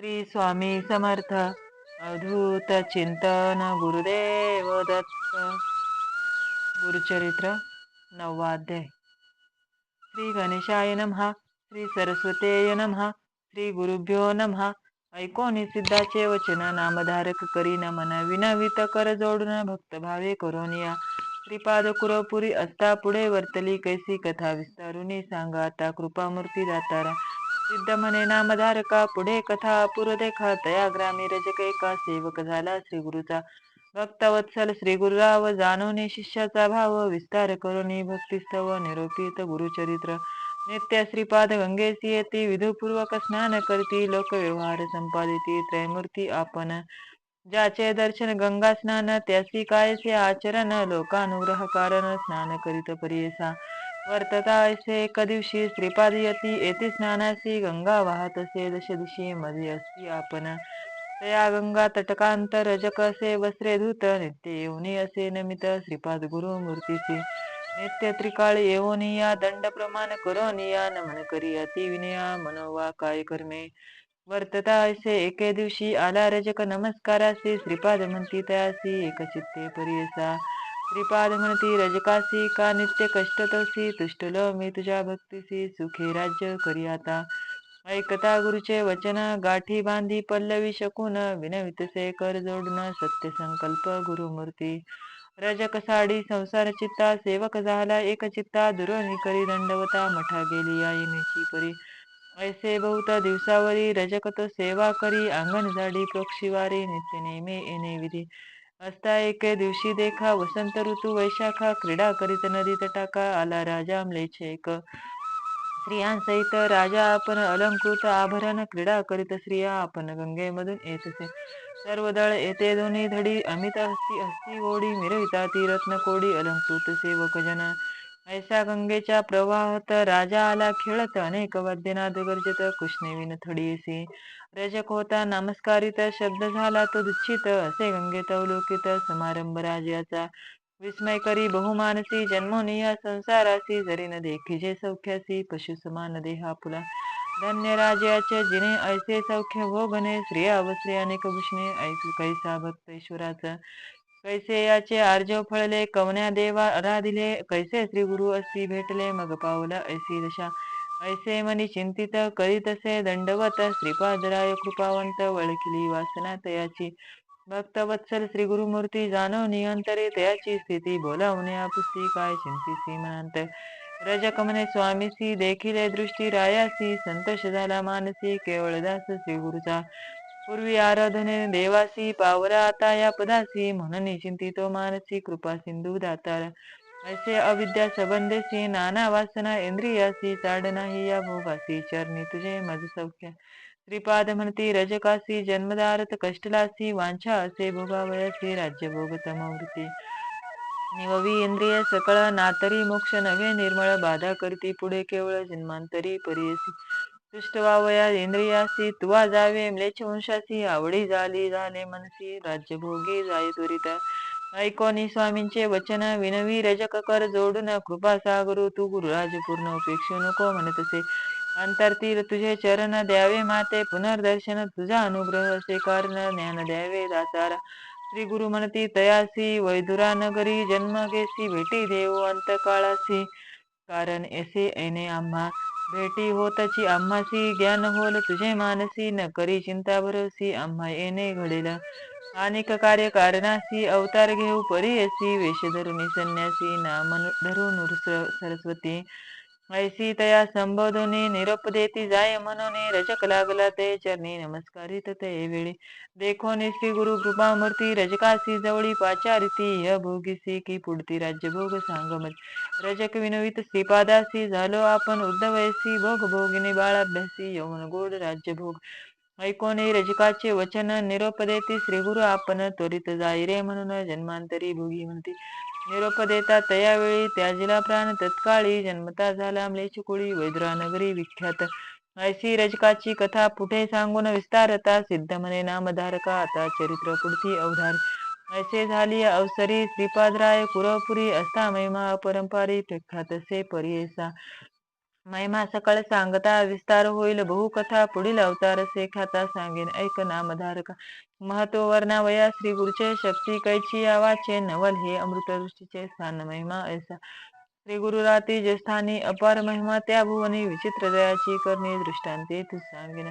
श्री स्वामी समर्थ. अद्भुत चिंतन गुरुदेव दत्त. गुरुचरित्र नववाध्याय श्री गणेशाय नमः. श्री सरस्वतेय नमः. श्री गुरुभ्यो नमः. ऐकोनी सिद्धाचे वचन नामधारक करी मन विनवित कर जोडून भक्त भावे करोनिया. श्रीपाद कुरपुरी असता पुढे वर्तली कैसी कथा विस्तारुनी सांगा. आता कृपामूर्ती दातारा. सिद्ध म्हणे नामधारका पुढे कथा अपुर देखा तया ग्रामी रजक एका सेवक झाला श्री गुरुचा भक्तवत्सल श्री गुरुराव जाणवणे शिष्याचा भाव विस्तार करुणी भक्तिस्तव निरोपित गुरुचरित्र. नित्य श्रीपाद गंगेसी येती विधुपूर्वक स्नान करती लोक व्यवहार संपादिती त्रैमूर्ती आपण ज्याचे दर्शन गंगा स्नान त्यासी कायसे आचरण लोकानुग्रह कारण स्नान करीत परियसा. वर्तता ऐसे एक दिवशी श्रीपाद यती येथे स्नानासी गंगा वाहत असे दश दिशी मध्ये असती आपण. तया गंगा तटकांत रजक असे वस्त्रे धूत नित्य येऊनी असे नमित श्रीपाद गुरु मूर्तीसी. नित्य त्रिकाळ येऊनिया दंड प्रमाण करोनिया नमन करी अति विनया मनोवा काय कर्मे. वर्तता असे एके दिवशी आला रजक नमस्कारासी श्रीपाद म्हणती तयासी एक चित्ते परियसा. श्रीपाद रजकासी का नित्य कष्ट तोसी तुष्टलो मी तुझ्या भक्तीसी सुखे राज्य करी आता. ऐकता गुरुचे वचन गाठी बांधी पल्लवी शकून विनवितसे कर जोडून सत्य संकल्प गुरुमूर्ती. रजक साडी संसार चित्ता सेवक झाला एक चित्ता दुरोनी करी दंडवता मठा गेली आईनेची परी. ऐसे बहुत दिवसावरी रजक तो सेवा करी अंगण झाडी प्रोक्षिवारी नित्य नेमे येणे विधी. असता एके दिवशी देखा वसंत ऋतू वैशाखा क्रीडा करीत नदीत टाका आला राजा एक. स्त्रियांसहित राजा आपण अलंकृत आभरण क्रीडा करीत स्त्रिया आपण गंगेमधून येतसे. सर्व दळ येते दोन्ही धडी अमित हस्ती हस्ती गोडी मिरविता ती रत्न कोडी अलंकृत सेवक जन. ऐसा गंगेच्या प्रवाहात राजा आला खेळत अनेक वाद्यनाद गर्जत कृष्णेविन थोडीसी रजक होता नमस्कारित शब्द झाला तो दुच्छित असे गंगेत अवलोकित समारंभ राजाचा विस्मय करी बहुमानसी जन्मोनिया संसारासी जरी न देखिजे सौख्यासी पशु समान देहा पुला धन्य राजाचे जिने ऐसे सौख्य हो भोगणे स्त्रिया वस्त्रे अनेक भूषणे ऐसू कैसा भक्त ईश्वराचा कैसे याचे आर्जव फळले कवन्या देवा आराधिले कैसे श्री गुरु असी भेटले मग पावला ऐसी दशा. ऐसे मनी चिंतित करीतसे दंडवत श्रीपादराय कृपावंत वळखिली वासना तयाची. भक्त वत्सल श्री गुरुमूर्ती जाणव नियंतरे तयाची स्थिती बोलावण्या पुस्ती काय चिंतीसी म्हणत रजकमने स्वामीसी देखील दृष्टी रायासी संतोष झाला मानसी केवळ दास श्री गुरुचा. पूर्वी आराधने देवासी पावरा आता या पदासी म्हणून चिंतितो मानसी कृपा सिंधू दातार. ऐसे अविद्या सबंधेसी नाना वासना इंद्रियासी चाड नाही या भोगासी चरणी तुझे मज सौख्य श्रीपाद म्हणती रजकासी जन्मदारत कष्टलासी वांछा असे भोगावयासी राज्यभोग तमवृत्ती. निववी इंद्रिय सकळ नातरी मोक्ष नवे निर्मळ बाधा करती पुढे केवळ जन्मांतरी परियसी. सृष्टवावया इंद्रियासी तुवा जावे म्लेच्छवंशासी आवडी झाली झाले मनसी राज्यभोगी जाय त्वरित ऐकोनी स्वामींचे वचन विनवी रजक कर जोडून कृपा सागरू तू गुरु राजपूर्ण उपेक्षू नको म्हणतसे अंतरतील तुझे चरण द्यावे माते पुनर्दर्शन तुझा अनुग्रह असे कारण ज्ञान द्यावे दातारा. श्री गुरु म्हणती तयासी वैधुरा नगरी जन्म घेसी भेटी देऊ अंतकाळासी. कारण ऐसे ऐने आम्हा भेटी होतची आम्हासी ज्ञान होल तुझे मानसी न करी चिंता भरसी आम्हा येणे घडेल. अनेक कार्य कारणासी अवतार घेऊ परी वेश धरुनी संन्यासी नाम धरून सरस्वती. ऐसी तया संबोधने निरोप देती जाय म्हणून रजक लागला ते चरणी नमस्कारित ते वेळी. देखो श्री गुरु कृपा मूर्ती रजकासी जवळी पाचारिती य भोगीसी की पुढती राज्यभोग सांगमत. रजक विनवित श्रीपादासी झालो आपण उद्धवयसी भोग भोगिनी बाळाभ्यासी यवन गोड राज्यभोग ऐकोने रजकाचे वचन निरोप देती श्री गुरु आपण त्वरित जाई रे म्हणून जन्मांतरी भोगी म्हणती. निरोप देता तयावेळी त्याजिला प्राण तत्काळी जन्मता झाला. म्लेच कुळी वैद्रा नगरी विख्यात. ऐशी रजकाची कथा पुढे सांगून विस्तारता सिद्ध म्हणे. नामधारका आता चरित्र पुढची अवधार. ऐसे झाली अवसरी श्रीपादराय. कुरपुरी असता महिमा अपरंपारी प्रख्यात से परियेसा. महिमा सकळ सांगता विस्तार होईल बहुकथा पुढील अवतार सेखाता सांगेन. ऐक नामधारका महत्त्व वर्णावया श्री गुरुचे शक्ती कैची वाचे नवल हे अमृतवृष्टीचे स्थान. महिमा ऐसा. श्री गुरु राती जे स्थानी अपार महिमा त्या भुवनी विचित्र दयाची करणे दृष्टांते तू सांगेन.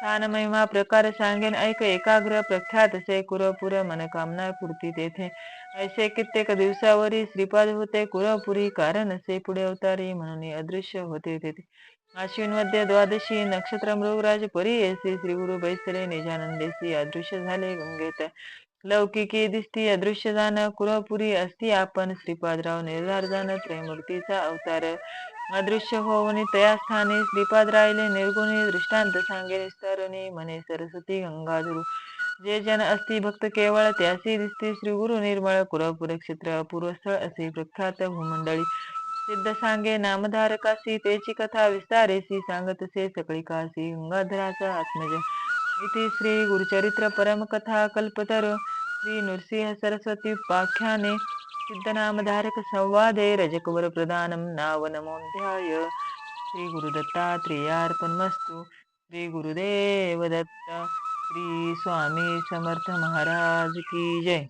स्थान महिमा प्रकार सांगेन ऐक एकाग्र प्रख्यात से कुरपुर मनकामना पूर्ती तेथे। ऐसे कित्येक दिवसावरी श्रीपाद होते कुरपुरी कारण असे पुढे अवतारी म्हणून अदृश्य होते तेथे। आश्विनमध्ये द्वादशी नक्षत्र मृगराज परी येसी श्री गुरु बैसले निजानंदेसी अदृश्य झाले गंगेत। लौकिकी दिसती अदृश्य जाण कुरपुरी असती आपण श्रीपादराव निर्धार जाण त्रयमूर्तीचा अवतार। अदृश्य होऊन तया स्थानी राहिले. निर्गुणी दृष्टांत सांगे निस्तरणी मने सरस्वती गंगाधुरु जे जन असती भक्त केवळ त्यासी दिसते. श्री गुरु निर्मळ कुरपुर क्षेत्र पूर्वस्थळ असे प्रख्यात भूमंडळी. सिद्ध सांगे नामधारकासी तेची कथा विस्तारेसी सांगतसे सकळी कासी गंगाधराचा आत्मज इति श्री गुरुचरित्र परमकथा कल्पतर. श्री नृसिंह सरस्वती पाख्याने सिद्धनामधारक संवादे रजकुवर प्रदानम नाव नमोध्याय श्री गुरुदत्तात्रेयार्पणमस्तु श्री गुरुदेव दत्त श्री स्वामी समर्थ महाराज की जय।